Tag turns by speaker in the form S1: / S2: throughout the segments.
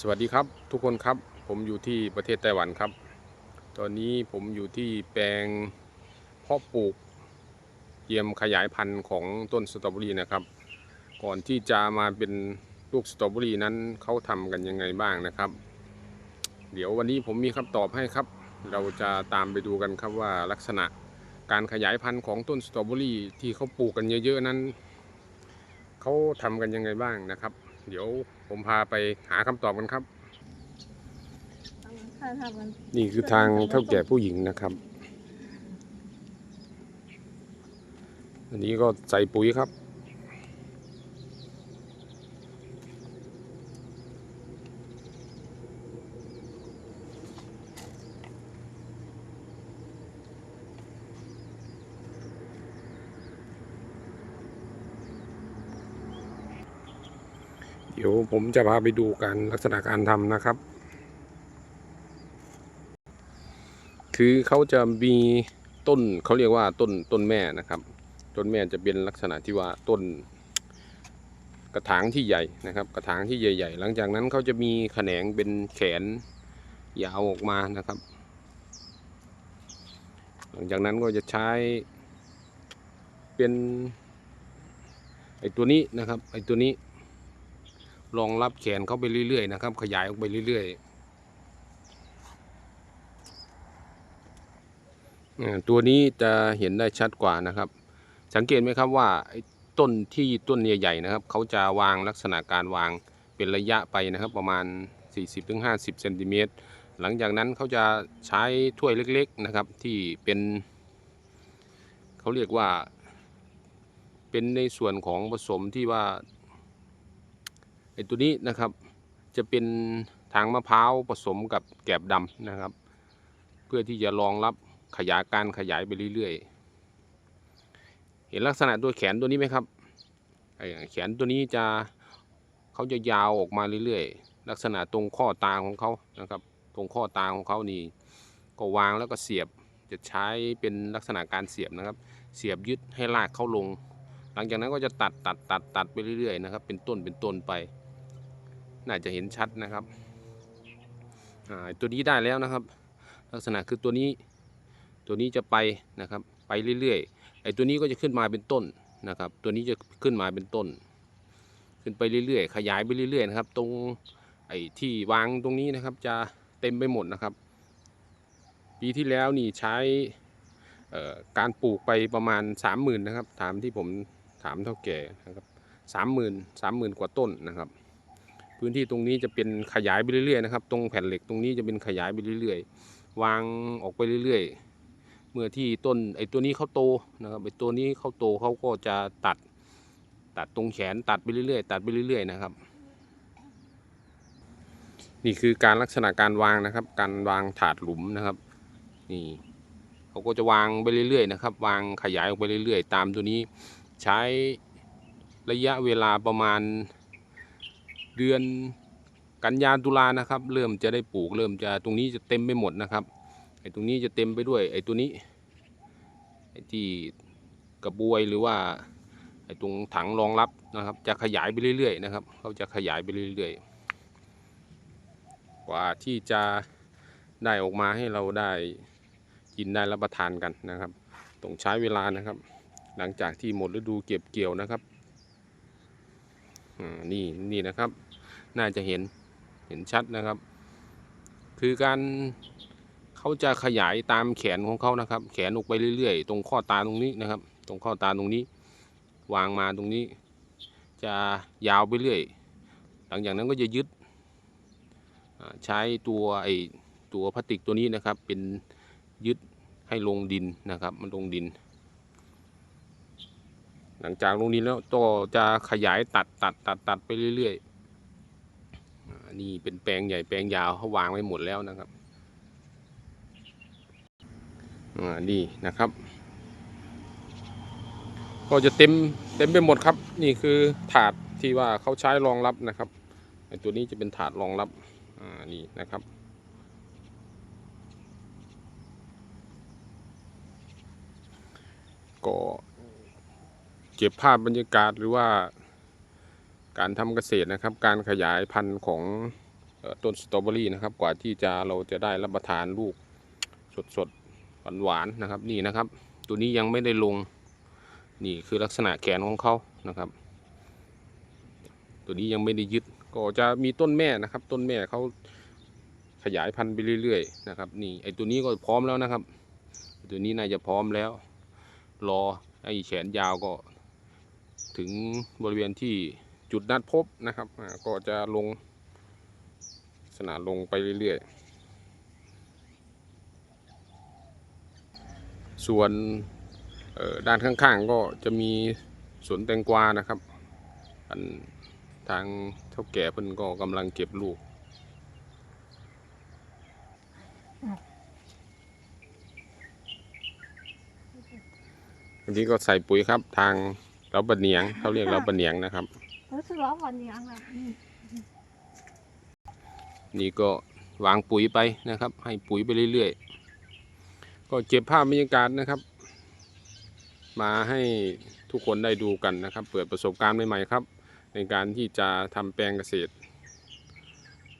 S1: สวัสดีครับทุกคนครับผมอยู่ที่ประเทศไต้หวันครับ ตอนนี้ผมอยู่ที่แปลงเพาะปลูกเตรียมขยายพันธุ์ของต้นสตรอเบอรี่นะครับ ก่อนที่จะมาเป็นลูกสตรอเบอรี่นั้นเขาทำกันยังไงบ้างนะครับ เดี๋ยววันนี้ผมมีคำตอบให้ครับ เราจะตามไปดูกันครับว่าลักษณะการขยายพันธุ์ของต้นสตรอเบอรี่ที่เขาปลูกกันเยอะๆนั้นเขาทำกันยังไงบ้างนะครับ เดี๋ยวผมพาไปหาคำตอบกันครับ
S2: ถ้าทำมัน
S1: นี่คือทางเท่าแก่ผู้หญิงนะครับ อันนี้ก็ใส่ปุ๋ยครับ เดี๋ยวผมจะพาไปดูการลักษณะการทำนะครับ คือเขาจะมีต้นเขาเรียกว่าต้นต้นแม่นะครับ ต้นแม่จะเป็นลักษณะที่ว่าต้น กระถางที่ใหญ่นะครับ กระถางที่ใหญ่ ๆ หลังจากนั้นเขาจะมีแขนงเป็นแขนยาวออกมานะครับ หลังจากนั้นก็จะใช้เป็นไอตัวนี้นะครับไอตัวนี้ รองรับแขนเข้าไปเรื่อยๆนะครับ ขยายออกไปเรื่อยๆตัวนี้จะเห็นได้ชัดกว่านะครับ สังเกตไหมครับว่าต้นที่ต้นใหญ่ๆนะครับเขาจะวางลักษณะการวางเป็นระยะไปนะครับ ประมาณ 40-50เซนติเมตรหลังจากนั้นเขาจะใช้ถ้วยเล็ก ๆนะครับ ที่เป็นเขาเรียกว่า เป็นในส่วนของผสมที่ว่า ไอ้ตัวนี้นะครับจะเป็นทางมะพร้าวผสมกับแกบดำนะครับ เพื่อที่จะรองรับขยายการขยายไปเรื่อยๆ เห็นลักษณะตัวแขนตัวนี้ไหมครับไอ้แขนตัวนี้จะเขาจะยาวออกมาเรื่อยๆ ลักษณะตรงข้อตาของเขานะครับ ตรงข้อตาของเขานี่ก็วางแล้วก็เสียบจะใช้เป็นลักษณะการเสียบนะครับ เสียบยึดให้ลากเข้าลง หลังจากนั้นก็จะตัดตัดตัดตัดไปเรื่อยๆนะครับ เป็นต้นเป็นต้นไป น่าจะเห็นชัดนะครับตัวนี้ได้แล้วนะครับ ลักษณะคือตัวนี้ตัวนี้จะไปนะครับไปเรื่อยๆไอ้ตัวนี้ก็จะขึ้นมาเป็นต้นนะครับ ตัวนี้จะขึ้นมาเป็นต้น ขึ้นไปเรื่อยๆ ขยายไปเรื่อยๆนะครับ ตรงไอ้ที่วางตรงนี้นะครับ จะเต็มไปหมดนะครับ ปีที่แล้วนี่ใช้การปลูกไปประมาณ 30,000 นะครับ ถามที่ผมถามเท่าแก่นะครับสามหมื่นสามหมื่นกว่าต้นนะครับ พื้นที่ตรงนี้จะเป็นขยายไปเรื่อยๆนะครับ ตรงแผ่นเหล็กตรงนี้จะเป็นขยายไปเรื่อยๆ วางออกไปเรื่อยๆ เมื่อที่ต้นไอ้ตัวนี้เขาโตนะครับไอ้ตัวนี้เขาโตเขาก็จะตัด ตัดตรงแขนตัดไปเรื่อยๆ ตัดไปเรื่อยๆนะครับ นี่คือการลักษณะการวางนะครับ การวางถาดหลุมนะครับนี่เขาก็จะวางไปเรื่อยๆนะครับ วางขยายออกไปเรื่อยๆ ตามตัวนี้ใช้ระยะเวลาประมาณ เดือนกันยาตุลานะครับ เริ่มจะได้ปลูก เริ่มจะตรงนี้จะเต็มไปหมดนะครับไอ้ตรงนี้จะเต็มไปด้วยไอ้ตัวนี้ไอ้ที่กระบวยหรือว่าไอ้ตรงถังรองรับนะครับ จะขยายไปเรื่อยๆนะครับเขาจะขยายไปเรื่อยๆ กว่าที่จะได้ออกมาให้เราได้กินได้รับประทานกันนะครับต้องใช้เวลานะครับ หลังจากที่หมดฤดูเก็บเกี่ยวนะครับ อ่านี่นี่นะครับ น่าจะเห็นเห็นชัดนะครับ คือการเขาจะขยายตามแขนของเขานะครับ แขนออกไปเรื่อยๆ ตรงข้อตาตรงนี้นะครับ ตรงข้อตาตรงนี้ วางมาตรงนี้ จะยาวไปเรื่อย หลังจากนั้นก็จะยึดใช้ตัวไอตัวพลาสติกตัวนี้นะครับ เป็นยึดให้ลงดินนะครับ มันลงดิน ลังจากลงดินแล้วก็จะขยายตัดตัดตัดตัดไปเรื่อยๆนี่เป็นแปลงใหญ่แปลงยาวเขาวางไว้หมดแล้วนะครับอ่านี่นะครับ ก็จะเต็มเต็มไปหมดครับ นี่คือถาดที่ว่าเขาใช้รองรับนะครับตัวนี้จะเป็นถาดรองรับอ่านี่นะครับก็ เก็บภาพบรรยากาศหรือว่าการทำเกษตรนะครับ การขยายพันธุ์ของต้นสตรอเบอรี่นะครับ กว่าที่จะเราจะได้รับประทานลูกสดๆหวานๆนะครับ นี่นะครับ ตัวนี้ยังไม่ได้ลงนี่คือลักษณะแขนของเขานะครับ ตัวนี้ยังไม่ได้ยึดก็จะมีต้นแม่นะครับ ต้นแม่เขาขยายพันธุ์ไปเรื่อยๆนะครับ นี่ไอตัวนี้ก็พร้อมแล้วนะครับ ตัวนี้น่าจะพร้อมแล้ว รอไอแขนยาวก็ ถึงบริเวณที่จุดนัดพบนะครับก็จะลงลักษณะลงไปเรื่อยๆ ส่วนด้านข้างๆก็จะมีสวนแตงกวานะครับ อันทางเท่าแก่เพิ่นก็กำลังเก็บลูกอันนี้ก็ใส่ปุ๋ยครับทาง เราบะเหนียงเขาเรียกเราบะเหนียงนะครับ
S2: รู้สึกว่าวันนี้อะไรอืม
S1: นี่ก็วางปุ๋ยไปนะครับ ให้ปุ๋ยไปเรื่อยๆ ก็เก็บภาพบรรยากาศนะครับ มาให้ทุกคนได้ดูกันนะครับ เปิดประสบการณ์ใหม่ๆครับ ในการที่จะทำแปลงเกษตร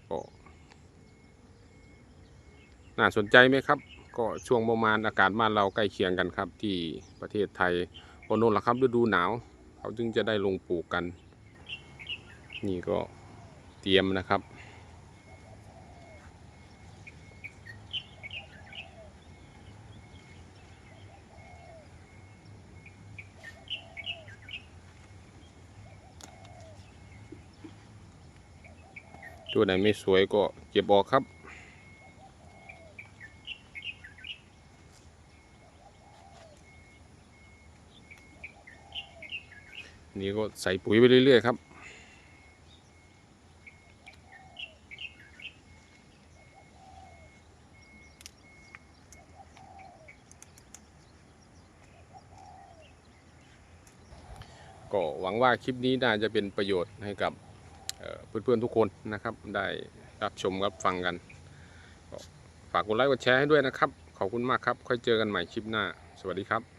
S1: ก็น่าสนใจไหมครับ ก็ช่วงประมาณอากาศบ้านเราใกล้เคียงกันครับ ที่ประเทศไทย โอนนละครับฤดูหนาว เขาจึงจะได้ลงปลูกกัน นี่ก็เตรียมนะครับ ตัวไหนไม่สวยก็เก็บออกครับ นี่ก็ใส่ปุ๋ยไปเรื่อยๆครับก็หวังว่าคลิปนี้น่าจะเป็นประโยชน์ให้กับเพื่อนๆทุกคนนะครับ ได้รับชมรับฟังกัน ฝากกดไลค์กดแชร์ให้ด้วยนะครับ ขอบคุณมากครับ ค่อยเจอกันใหม่คลิปหน้า สวัสดีครับ